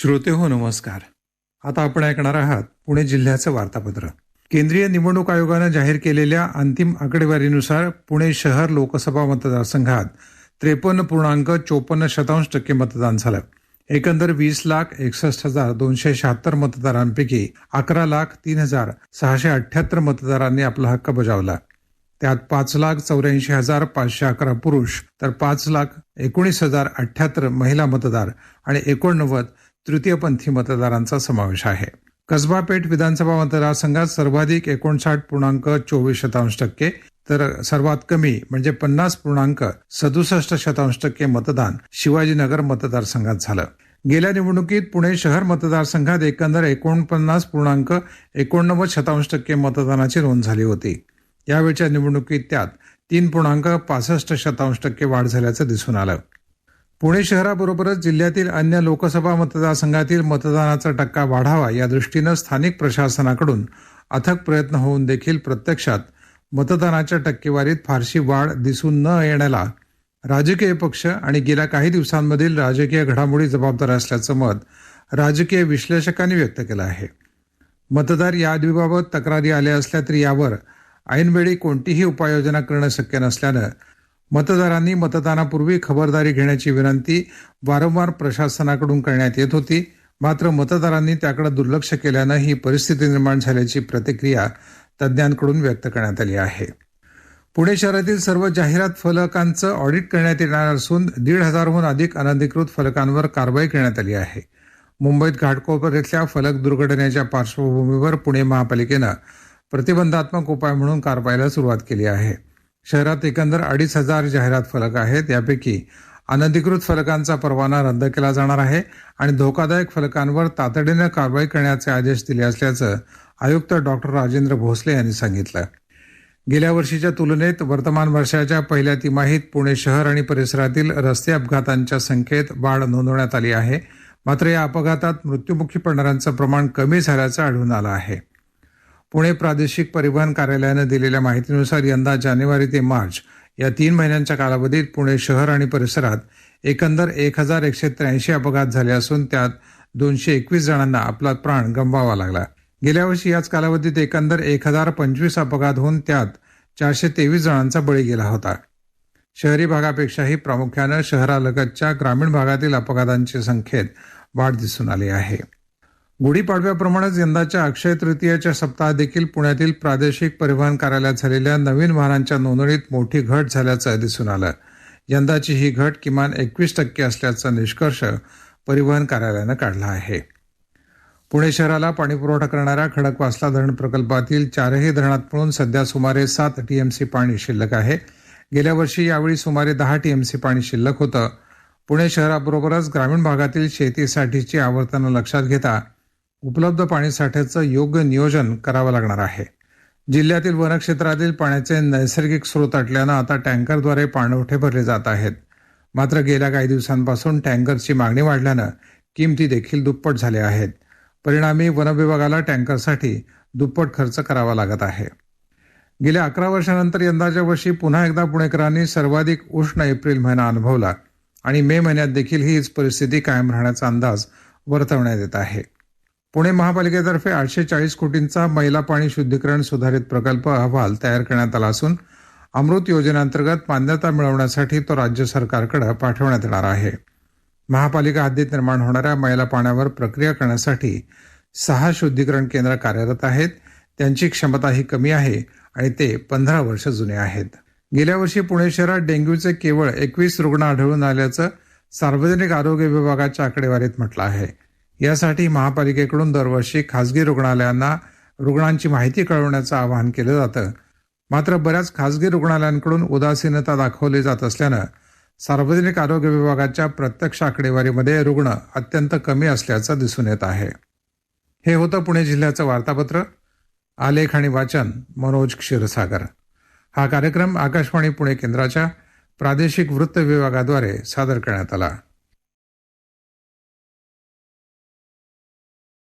श्रोते हो नमस्कार. आता आपण ऐकणार आहात पुणे जिल्ह्याचं वार्तापत्र. केंद्रीय निवडणूक आयोगानं जाहीर केलेल्या अंतिम आकडेवारीनुसार पुणे शहर लोकसभा मतदारसंघात त्रेपन्न पूर्णांक चोपन्न शतांश टक्के मतदान झालं. एकंदर वीस लाख एकसष्ट हजार दोनशे शहात्तर मतदारांपैकी अकरा लाख तीन हजार सहाशे अठ्याहत्तर मतदारांनी आपला हक्क बजावला. त्यात पाच लाख चौऱ्याऐंशी हजार पाचशे अकरा पुरुष तर पाच लाख एकोणीस हजार अठ्याहत्तर महिला मतदार आणि एकोणनव्वद तृतीयपंथी मतदारांचा समावेश आहे. कसबा पेठ विधानसभा मतदारसंघात सर्वाधिक एकोणसाठ पूर्णांक चोवीस शतांश टक्के तर सर्वात कमी म्हणजे पन्नास पूर्णांक सदुसष्ट शतांश टक्के मतदान शिवाजीनगर मतदारसंघात झालं. गेल्या निवडणुकीत पुणे शहर मतदारसंघात एकंदर एकोणपन्नास पूर्णांक एकोणनव्वद शतांश टक्के मतदानाची नोंद झाली होती. यावेळच्या निवडणुकीत त्यात तीन पूर्णांक पासष्ट शतांश टक्के वाढ झाल्याचं दिसून आलं. पुणे शहराबरोबरच जिल्ह्यातील अन्य लोकसभा मतदारसंघातील मतदानाचा टक्का वाढावा या दृष्टीनं स्थानिक प्रशासनाकडून अथक प्रयत्न होऊन देखील प्रत्यक्षात मतदानाच्या टक्केवारीत फारशी वाढ दिसून न येण्याला राजकीय पक्ष आणि गेल्या काही दिवसांमधील राजकीय घडामोडी जबाबदार असल्याचं मत राजकीय विश्लेषकांनी व्यक्त केलं आहे. मतदार यादीबाबत तक्रारी आल्या असल्या तरी यावर ऐनवेळी कोणतीही उपाययोजना करणं शक्य नसल्यानं मतदारांनी मतदानापूर्वी खबरदारी घेण्याची विनंती वारंवार प्रशासनाकडून करण्यात येत होती. मात्र मतदारांनी त्याकडे दुर्लक्ष केल्यानं ही परिस्थिती निर्माण झाल्याची प्रतिक्रिया तज्ज्ञांकडून व्यक्त करण्यात आली आहे. पुणे शहरातील सर्व जाहिरात फलकांचं ऑडिट करण्यात येणार असून दीड हजारहून अधिक अनधिकृत फलकांवर कारवाई करण्यात आली आहे. मुंबईत घाटकोपर इथल्या फलक दुर्घटनेच्या पार्श्वभूमीवर पुणे महापालिकेनं प्रतिबंधात्मक उपाय म्हणून कारवाईला सुरुवात केली आहे. शहरात एकंदर अडीच हजार जाहिरात फलक आहेत. यापैकी अनधिकृत फलकांचा परवाना रद्द केला जाणार आहे आणि धोकादायक फलकांवर तातडीनं कारवाई करण्याचे आदेश दिले असल्याचं आयुक्त डॉक्टर राजेंद्र भोसले यांनी सांगितलं. गेल्या वर्षीच्या तुलनेत वर्तमान वर्षाच्या पहिल्या तिमाहीत पुणे शहर आणि परिसरातील रस्ते अपघातांच्या संख्येत वाढ नोंदवण्यात आली आहे. मात्र या अपघातात मृत्युमुखी पडणाऱ्यांचं प्रमाण कमी झाल्याचं आढळून आलं आहे. पुणे प्रादेशिक परिवहन कार्यालयानं दिलेल्या माहितीनुसार यंदा जानेवारी ते मार्च या तीन महिन्यांच्या कालावधीत पुणे शहर आणि परिसरात एकंदर एक हजार एकशे त्र्याऐंशी अपघात झाले असून त्यात दोनशे एकवीस जणांना आपला प्राण गमवावा लागला. गेल्या वर्षी याच कालावधीत एकंदर एक हजार पंचवीस अपघात होऊन त्यात चारशे तेवीस जणांचा बळी गेला होता. शहरी भागापेक्षाही प्रामुख्यानं शहरालगतच्या ग्रामीण भागातील अपघातांच्या संख्येत वाढ दिसून आली आहे. गुढीपाडव्याप्रमाणेच यंदाच्या अक्षय तृतीयाच्या सप्ताहात देखील पुण्यातील प्रादेशिक परिवहन कार्यालयात झालेल्या नवीन वाहनांच्या नोंदणीत मोठी घट झाल्याचं दिसून आलं. यंदाची ही घट किमान एकवीस टक्के असल्याचा निष्कर्ष परिवहन कार्यालयानं काढला आहे. पुणे शहराला पाणीपुरवठा करणाऱ्या खडकवासला धरण प्रकल्पातील चारही धरणात मिळून सध्या सुमारे सात टीएमसी पाणी शिल्लक आहे. गेल्या वर्षी यावेळी सुमारे दहा टीएमसी पाणी शिल्लक होतं. पुणे शहराबरोबरच ग्रामीण भागातील शेतीसाठीची आवर्तनं लक्षात घेता उपलब्ध पाणीसाठ्याचं योग्य नियोजन करावं लागणार आहे. जिल्ह्यातील वनक्षेत्रातील पाण्याचे नैसर्गिक स्रोत अटल्यानं आता टँकरद्वारे पाणवठे भरले जात आहेत. मात्र गेल्या काही दिवसांपासून टँकरची मागणी वाढल्यानं किमती देखील दुप्पट झाल्या आहेत. परिणामी वनविभागाला टँकरसाठी दुप्पट खर्च करावा लागत आहे. गेल्या अकरा वर्षानंतर यंदाच्या वर्षी पुन्हा एकदा पुणेकरांनी सर्वाधिक उष्ण एप्रिल महिना अनुभवला आणि मे महिन्यात देखील हीच परिस्थिती कायम राहण्याचा अंदाज वर्तवण्यात येत आहे. पुणे महापालिकेतर्फे आठशे चाळीस कोटींचा मैला पाणी शुद्धीकरण सुधारित प्रकल्प अहवाल तयार करण्यात आला असून अमृत योजनेअंतर्गत मान्यता मिळवण्यासाठी तो राज्य सरकारकडे पाठवण्यात येणार आहे. महापालिका हद्दीत निर्माण होणाऱ्या मैला पाण्यावर प्रक्रिया करण्यासाठी सहा शुद्धीकरण केंद्र कार्यरत आहेत. त्यांची क्षमताही कमी आहे आणि ते पंधरा वर्ष जुने आहेत. गेल्या वर्षी पुणे शहरात डेंग्यूचे केवळ एकवीस रुग्ण आढळून आल्याचं सार्वजनिक आरोग्य विभागाच्या आकडेवारीत म्हटलं आहे. यासाठी महापालिकेकडून दरवर्षी खासगी रुग्णालयांना रुग्णांची माहिती कळवण्याचं आवाहन केलं जातं. मात्र बऱ्याच खासगी रुग्णालयांकडून उदासीनता दाखवली जात असल्यानं सार्वजनिक आरोग्य विभागाच्या प्रत्यक्ष आकडेवारीमध्ये रुग्ण अत्यंत कमी असल्याचं दिसून येत आहे. हे होतं पुणे जिल्ह्याचं वार्तापत्र. आलेख आणि वाचन मनोज क्षीरसागर. हा कार्यक्रम आकाशवाणी पुणे केंद्राच्या प्रादेशिक वृत्त विभागाद्वारे सादर करण्यात आला.